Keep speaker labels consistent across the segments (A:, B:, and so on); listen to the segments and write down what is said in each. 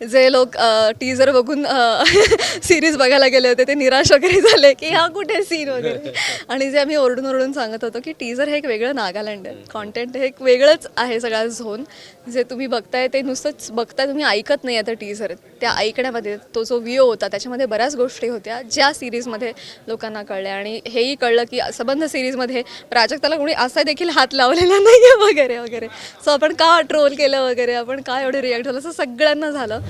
A: जे लोक टीजर बघून सिरीज बघायला गेले होते ते निराश वगैरे झाले की हा कुठे सीन वगैरे? आणि जे आम्ही ओरडून ओरडून सांगत होतो की टीजर हे एक वेगळं नागालँड आहे. कॉन्टेंट हे एक वेगळंच आहे सगळा झोन जे तुम्ही बघताय ते नुसतंच बघताय तुम्ही ऐकत नाही आता टीजर त्या ऐकण्यामध्ये तो जो व्ह्यू होता त्याच्यामध्ये बऱ्याच गोष्टी होत्या ज्या सिरीजमध्ये लोकांना कळल्या. आणि हेही कळलं की संबंध सिरीजमध्ये प्राजक्ताला कोणी असा देखील हात लावलेला नाही आहे वगैरे वगैरे. सो आपण का ट्रोल केलं वगैरे? आपण का एवढे रिॲक्ट झालं? असं सगळ्यांना झालं.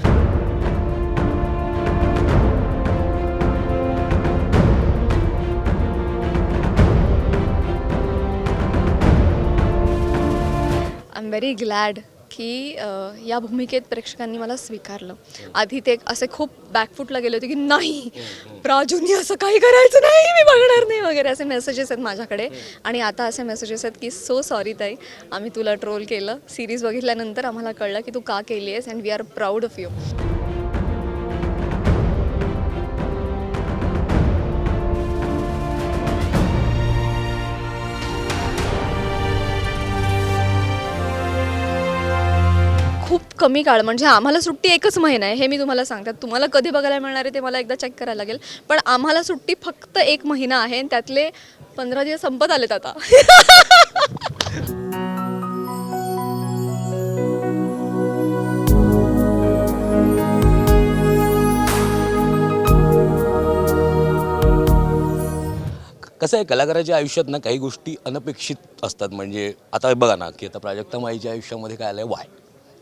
A: एम व्हेरी ग्लॅड की या भूमिकेत प्रेक्षकांनी मला स्वीकारलं. आधी ते असे खूप बॅकफुटला गेले होते की नाही प्राजूनी असं काही करायचं नाही मी बघणार नाही वगैरे असे मेसेजेस आहेत माझ्याकडे. आणि आता असे मेसेजेस आहेत की सो सॉरी ताई आम्ही तुला ट्रोल केलं. सिरीज बघितल्यानंतर आम्हाला कळलं की तू का केली आहेस and we are proud of you खूप कमी काळ म्हणजे आम्हाला सुट्टी एकच महिना आहे हे मी तुम्हाला सांगतात तुम्हाला कधी बघायला मिळणार आहे ते मला एकदा चेक करायला लागेल. पण आम्हाला सुट्टी फक्त एक महिना आहे आणि त्यातले पंधरा दिवस संपत आलेत आता.
B: कसं आहे कलाकाराच्या आयुष्यात ना काही गोष्टी अनपेक्षित असतात. म्हणजे आता बघा ना की आता प्राजक्ता माईच्या आयुष्यामध्ये काय आलं आहे वाय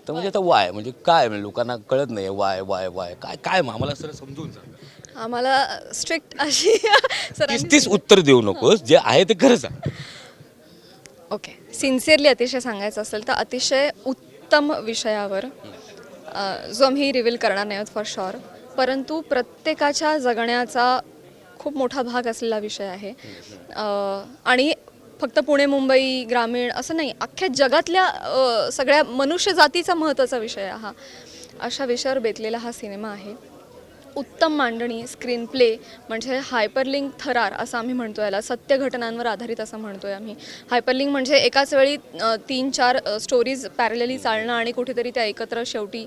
B: तर म्हणजे आता वाय म्हणजे काय म्हणजे लोकांना कळत नाही वाय वाय वाय. काय काय मग? आम्हाला सर समजून सांग.
A: आम्हाला स्ट्रिक्ट अशी
B: तीस
A: सरांनी
B: तीस उत्तर देऊ नकोस. जे आहे ते खरं सांग.
A: ओके सिन्सिअरली अतिशय सांगायचं असेल तर अतिशय उत्तम विषयावर अ, जो आम्ही रिव्हील करणार नाही आहोत फॉर शुअर परंतु प्रत्येकाच्या जगण्याचा खूप मोठा भाग असलेला विषय आहे. अ, आणि फक्त पुणे मुंबई ग्रामीण असं नाही. अख्ख्या जगातल्या सगळ्या मनुष्य जातीचा महत्त्वाचा विषय हा. अशा विषयावर बेतलेला हा सिनेमा आहे. उत्तम मांडणी स्क्रीन प्ले म्हणजे हायपरलिंक थरार असं आम्ही म्हणतो याला. सत्य घटनांवर आधारित असं म्हणतोय आम्ही. हायपरलिंक म्हणजे एकाच वेळी तीन चार स्टोरीज पॅरलली चालणं आणि कुठेतरी त्या एकत्र शेवटी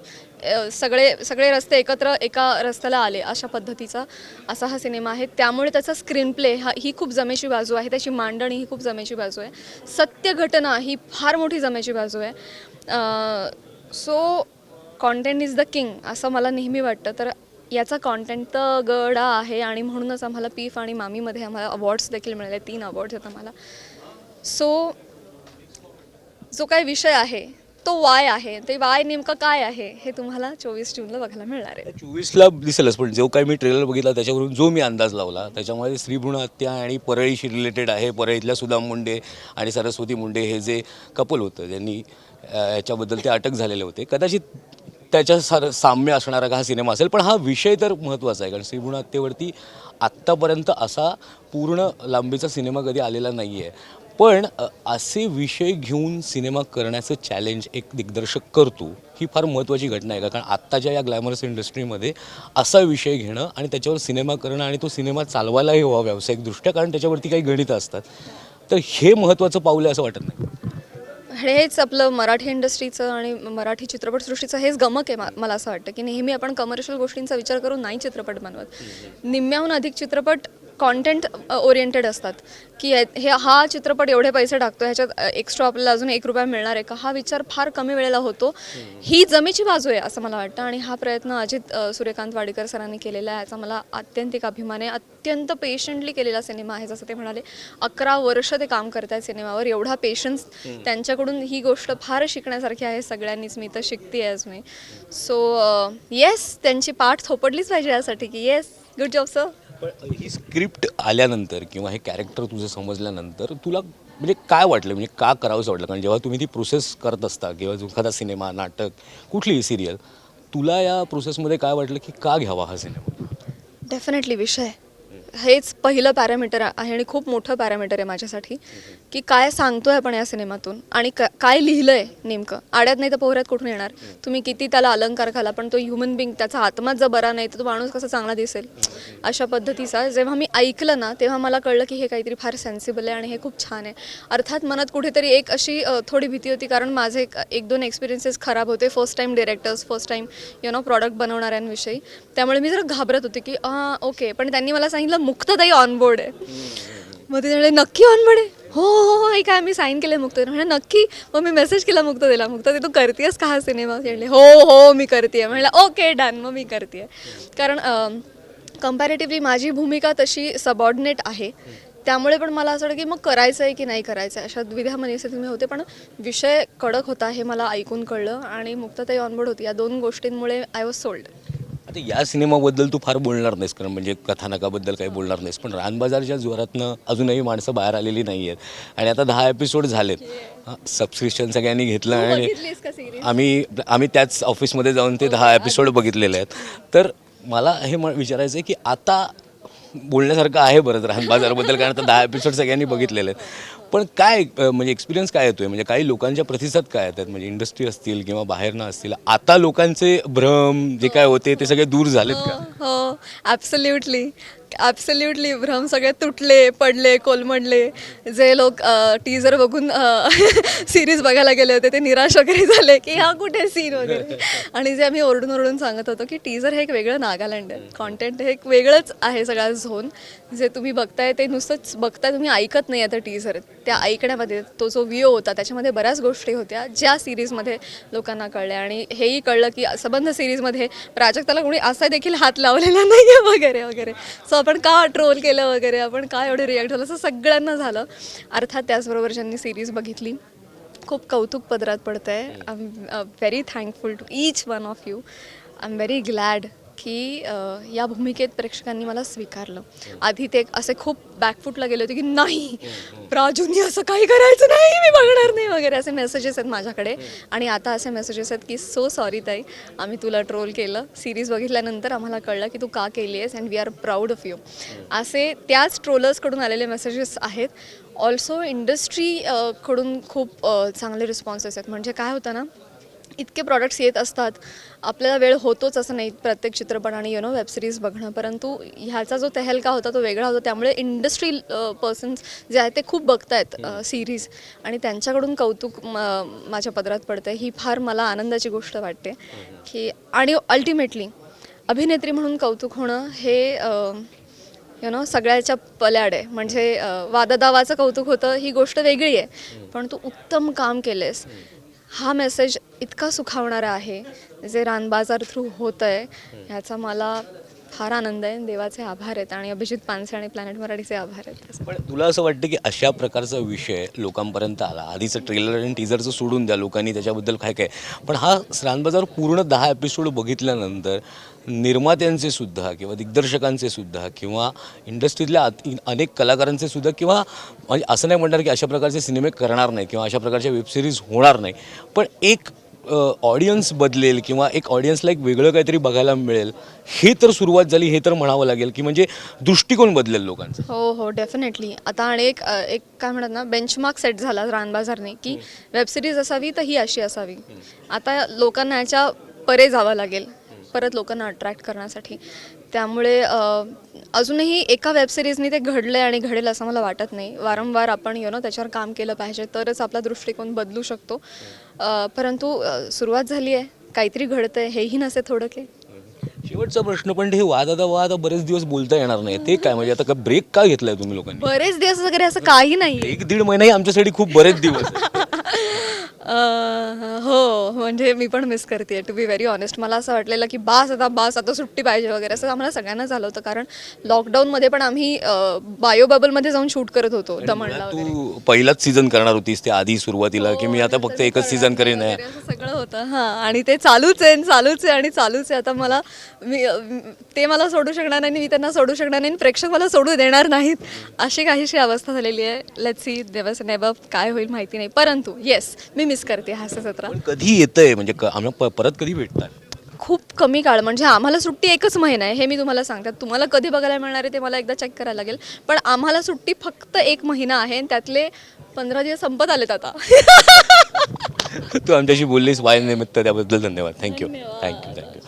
A: सगळे सगळे रस्ते एकत्र एका रस्त्याला आले अशा पद्धतीचा असा हा सिनेमा आहे. त्यामुळे त्याचा स्क्रीन प्ले हा ही खूप जमेची बाजू आहे. त्याची मांडणी ही खूप जमेची बाजू आहे. सत्य घटना ही फार मोठी जमेची बाजू आहे. So content is the king असं मला नेहमी वाटतं. तर याचा कॉन्टेंट तर गडा आहे आणि म्हणूनच आम्हाला पीफ आणि मामीमध्ये आम्हाला अवॉर्ड्स देखील मिळाले तीन अवॉर्ड्स आहेत आम्हाला. सो जो काही विषय आहे तो वाय आहे. ते वाय नेमकं काय आहे हे तुम्हाला चोवीस जूनला बघायला मिळणार आहे.
B: चोवीसला दिसेलच पण जो काही मी ट्रेलर बघितला त्याच्यावरून जो मी अंदाज लावला त्याच्यामध्ये स्त्रीभ्रूण हत्या आणि परळीशी रिलेटेड आहे. परळीतल्या सुदाम मुंडे आणि सरस्वती मुंडे हे जे कपल होतं ज्यांनी याच्याबद्दल ते अटक झालेले होते. कदाचित त्याच्या सार साम्य असणारा का हा सिनेमा असेल पण हा विषय तर महत्त्वाचा आहे. कारण स्त्रीभ्रूण हत्येवरती आत्तापर्यंत असा पूर्ण लांबीचा सिनेमा कधी आलेला नाही आहे पण असे विषय घेऊन सिनेमा करण्याचं चॅलेंज एक दिग्दर्शक करतो ही फार महत्त्वाची घटना आहे. का कारण आत्ताच्या या ग्लॅमरस इंडस्ट्रीमध्ये असा विषय घेणं आणि त्याच्यावर सिनेमा करणं आणि तो सिनेमा चालवायलाही हवा व्यावसायिकदृष्ट्या कारण त्याच्यावरती काही गणितं असतात. तर हे महत्त्वाचं पाऊल आहे असं वाटत नाही.
A: हेच आपलं मराठी इंडस्ट्रीचं आणि मराठी चित्रपटसृष्टीचं हेच गमक आहे मला असं वाटतं की नेहमी आपण कमर्शियल गोष्टींचा विचार करून नाही चित्रपट बनवत. निम्म्याहून अधिक चित्रपट कॉन्टेंट ओरिएंटेड असतात. की हे हे- चित्रपट एवढे पैसे टाकतो ह्याच्यात एक्स्ट्रा आपल्याला अजून एक रुपया मिळणार आहे का? हा विचार फार कमी वेळेला होतो. ही जमेची बाजू आहे असं मला वाटतं. आणि हा प्रयत्न अजित सूर्यकांत वाडेकर सरांनी केलेला आहे. याचा मला आत्यंतिक अभिमान आहे. अत्यंत पेशंटली केलेला सिनेमा आहे जसं ते म्हणाले. अकरा वर्ष ते काम करत आहेत सिनेमावर. एवढा पेशन्स त्यांच्याकडून ही गोष्ट फार शिकण्यासारखी आहे. सगळ्यांनीच मी तर शिकते आहेच मी. सो येस त्यांची पाठ थोपडलीच पाहिजे यासाठी की येस गुड जॉब सर
B: पण ही स्क्रिप्ट आल्यानंतर किंवा हे कॅरेक्टर तुझं समजल्यानंतर तुला म्हणजे काय वाटलं? म्हणजे का करावंसं वाटलं? कारण जेव्हा तुम्ही ती प्रोसेस करत असता किंवा एखादा सिनेमा नाटक कुठलीही सिरियल तुला या प्रोसेसमध्ये काय वाटलं की का घ्यावा हा सिनेमा
A: डेफिनेटली विषय. हेच पहिलं पॅरामीटर आहे आणि खूप मोठं पॅरामीटर आहे माझ्यासाठी की काय सांगतोय आपण या सिनेमातून आणि क- काय लिहिलंय नेमकं. आड्यात नाही तर पोहऱ्यात कुठून येणार? तुम्ही किती त्याला अलंकार घाला पण तो ह्युमन बिंग त्याचा आत्माच जर बरा नाही तर तो माणूस कसा चांगला दिसेल? अशा पद्धतीचा जेव्हा मी ऐकलं ना तेव्हा मला कळलं की हे काहीतरी फार सेन्सिबल आहे आणि हे खूप छान आहे. अर्थात मनात कुठेतरी एक अशी थोडी भीती होती कारण माझे एक एक दोन एक्सपिरियन्सेस खराब होते. First time directors first time you know product बनवणाऱ्यांविषयी. त्यामुळे मी जरा घाबरत होते की ओके पण त्यांनी मला सांगितलं मुक्तताई ऑनबोर्ड आहे. मग ते म्हणाले नक्की ऑनबोर्ड आहे? हो हो हो ऐका आम्ही मी साईन केलं मुक्त म्हणजे नक्की. मग मी मेसेज केला मुक्त दिला तू करतेस का हा सिनेमा म्हणले हो हो मी करते म्हणलं ओके डन मग मी करते कारण कम्पॅरेटिव्हली माझी भूमिका तशी सबॉर्डिनेट आहे. त्यामुळे पण मला असं वाटतं की मग करायचं आहे की नाही करायचं आहे अशा द्विधा मनस्थितीत मी होते. पण विषय कडक होता हे मला ऐकून कळलं आणि मुक्तताई ऑनबोर्ड होती. या दोन गोष्टींमुळे आय वॉज सोल्ड
B: आता या सिनेमाबद्दल तू फार बोलणार नाहीस कारण म्हणजे कथानकाबद्दल काही बोलणार नाहीस. पण रानबाजारच्या जोरातनं अजूनही माणसं बाहेर आलेली नाही आहेत आणि आता दहा एपिसोड झालेत. सबस्क्रिप्शन सगळ्यांनी घेतलं आणि आम्ही आम्ही त्याच ऑफिसमध्ये जाऊन ते दहा एपिसोड बघितलेले आहेत. तर मला हे म- विचारायचं आहे की आता बोलण्यासारखं आहे बरंच राहण बाजाराबद्दल कारण आता दहा एपिसोड सगळ्यांनी बघितलेले आहेत. पण काय म्हणजे एक्सपिरियन्स काय येतोय? म्हणजे काही लोकांच्या प्रतिसाद काय येतात? म्हणजे इंडस्ट्री असतील किंवा बाहेरनं असतील आता लोकांचे भ्रम जे काय होते ते सगळे दूर झालेत का?
A: हो, हो. ॲब्सल्युटली ॲब्सल्युटली भ्रम सगळे तुटले पडले कोलमडले. जे लोक टीजर बघून सिरीज बघायला गेले होते ते निराश वगैरे झाले की हा कुठे सीन वगैरे. आणि जे आम्ही ओरडून ओरडून सांगत होतो की टीजर हे एक वेगळं नागालँड आहे. कॉन्टेंट हे एक वेगळंच आहे सगळा झोन जे तुम्ही बघताय ते नुसतंच बघताय तुम्ही ऐकत नाही आता टीजर त्या ऐकण्यामध्ये तो जो व्ह्यू होता त्याच्यामध्ये बऱ्याच गोष्टी होत्या ज्या सिरीजमध्ये लोकांना कळल्या. आणि हेही कळलं की संबंध सिरीजमध्ये प्राजक्ताला कोणी असा देखील हात लावलेला नाही आहे वगैरे वगैरे. सो आपण का ट्रोल केलं वगैरे? आपण का एवढे रिॲक्ट झालं? असं सगळ्यांना झालं. अर्थात त्याचबरोबर ज्यांनी सिरीज बघितली खूप कौतुक पदरात पडतं आहे I am very thankful to each one of you I am very glad की या भूमिकेत प्रेक्षकांनी मला स्वीकारलं. आधी ते असे खूप बॅकफूटला गेले होते की नाही प्राजूनी असं काही करायचं नाही मी बघणार नाही वगैरे असे मेसेजेस आहेत माझ्याकडे. आणि आता असे मेसेजेस आहेत की सो सॉरी ताई आम्ही तुला ट्रोल केलं. सिरीज बघितल्यानंतर आम्हाला कळलं की तू का केली आहेस and we are proud of you असे त्याच ट्रोलर्सकडून आलेले मेसेजेस आहेत. ऑल्सो इंडस्ट्रीकडून खूप चांगले रिस्पॉन्सेस आहेत. म्हणजे काय होतं ना इतके प्रॉडक्ट्स येत असतात. आपल्याला वेळ होतोच असं नाही प्रत्येक चित्रपट आणि यु नो वेबसिरीज बघणं. परंतु ह्याचा जो तहलका होता तो वेगळा होता. त्यामुळे इंडस्ट्री पर्सन्स जे आहेत ते खूप बघतायत सिरीज आणि त्यांच्याकडून कौतुक म- माझ्या पदरात पडतं ही फार मला आनंदाची गोष्ट वाटते. की आणि अल्टिमेटली अभिनेत्री म्हणून कौतुक होणं हे यु नो सगळ्याच्या पल्याड. आहे म्हणजे वादादावाचं कौतुक होतं ही गोष्ट वेगळी आहे. पण तू उत्तम काम केलेस हा मेसेज इतका सुखावणारा आहे जे रानबाजार थ्रू होतं आहे ह्याचा मला फार आनंद आहे. देवाचे आभार आहेत आणि अभिजित पानसे आणि प्लॅनेट मराठीचे आभार आहेत.
B: पण तुला असं वाटतं की अशा प्रकारचा विषय लोकांपर्यंत आला? आधीचं ट्रेलर आणि टीजरचं सोडून द्या लोकांनी त्याच्याबद्दल काय काय. पण हा रानबाजार पूर्ण दहा एपिसोड बघितल्यानंतर निर्मात्यांचे सुद्धा किंवा दिग्दर्शकांचे सुद्धा किंवा इंडस्ट्रीतल्या अनेक कलाकारांचे सुद्धा किंवा म्हणजे असं नाही म्हणणार की अशा प्रकारचे सिनेमे करणार नाही किंवा अशा प्रकारच्या वेबसिरीज होणार नाही. पण एक ऑडियन्स बदलेल किंवा एक ऑडियन्सला एक वेगळं काहीतरी बघायला मिळेल हे तर सुरुवात झाली हे तर म्हणावं लागेल की म्हणजे दृष्टिकोन बदलेल लोकांचा.
A: हो हो डेफिनेटली आता आणि एक एक काय म्हणतात ना बेंचमार्क सेट झाला रानबाजारने की वेबसिरीज असावी तर ही अशी असावी. आता लोकांना याच्या परे जावं लागेल. परत लोकांना अट्रॅक्ट करण्यासाठी. त्यामुळे अजूनही एका वेबसिरीजनी ते घडलं आणि घडेल असं मला वाटत नाही. वारंवार आपण यु नो त्याच्यावर काम केलं पाहिजे तरच आपला दृष्टिकोन बदलू शकतो. परंतु सुरुवात झाली आहे. काहीतरी घडतंय. हेही नसे थोडं की
B: शेवटचा प्रश्न पण हे वाद आता वाद बरेच दिवस बोलता येणार नाही. ते काय? म्हणजे आता का ब्रेक का घेतलाय तुम्ही लोकांनी?
A: बरेच दिवस वगैरे असं काही नाही
B: एक दीड महिनाही आमच्यासाठी खूप बरेच दिवस
A: हो म्हणजे मी पण मिस करते टू बी व्हेरी ऑनेस्ट मला असं वाटलेलं की बास आता बास आता सुट्टी पाहिजे वगैरे असं आम्हाला सगळ्यांना झालं होतं. कारण लॉकडाऊनमध्ये पण आम्ही बायो बबलमध्ये जाऊन शूट करत होतो दमणला वगैरे.
B: तू पहिलाच सीझन करणार होतीस ते आधी सुरुवातीला की मी आता फक्त एकच सीझन करेन आहे
A: वगैरे असं सगळं होतं. हां आणि ते चालूच आहे चालूच आहे आणि चालूच आहे. आता मला मी ते मला सोडू शकणार नाही मी त्यांना सोडू शकणार नाही आणि प्रेक्षक मला सोडू देणार नाहीत. अशी काहीशी अवस्था झालेली आहे. लेट सी देवस नेबर काय होईल माहिती नाही. परंतु येस मी मिस करते हास्य जत्रा
B: पण कधी येतंय? म्हणजे क- आम्हाला प- परत कधी भेटतात?
A: खूप कमी काळ म्हणजे आम्हाला सुट्टी एकच महिना आहे हे मी तुम्हाला सांगते. तुम्हाला कधी बघायला मिळणार आहे ते मला एकदा चेक करायला लागेल. पण आम्हाला सुट्टी फक्त एक महिना आहे आणि त्यातले पंधरा दिवस संपत आलेत आता.
B: तू आमच्याशी बोललीस वाय निमित्त त्याबद्दल धन्यवाद. Thank you thank you thank you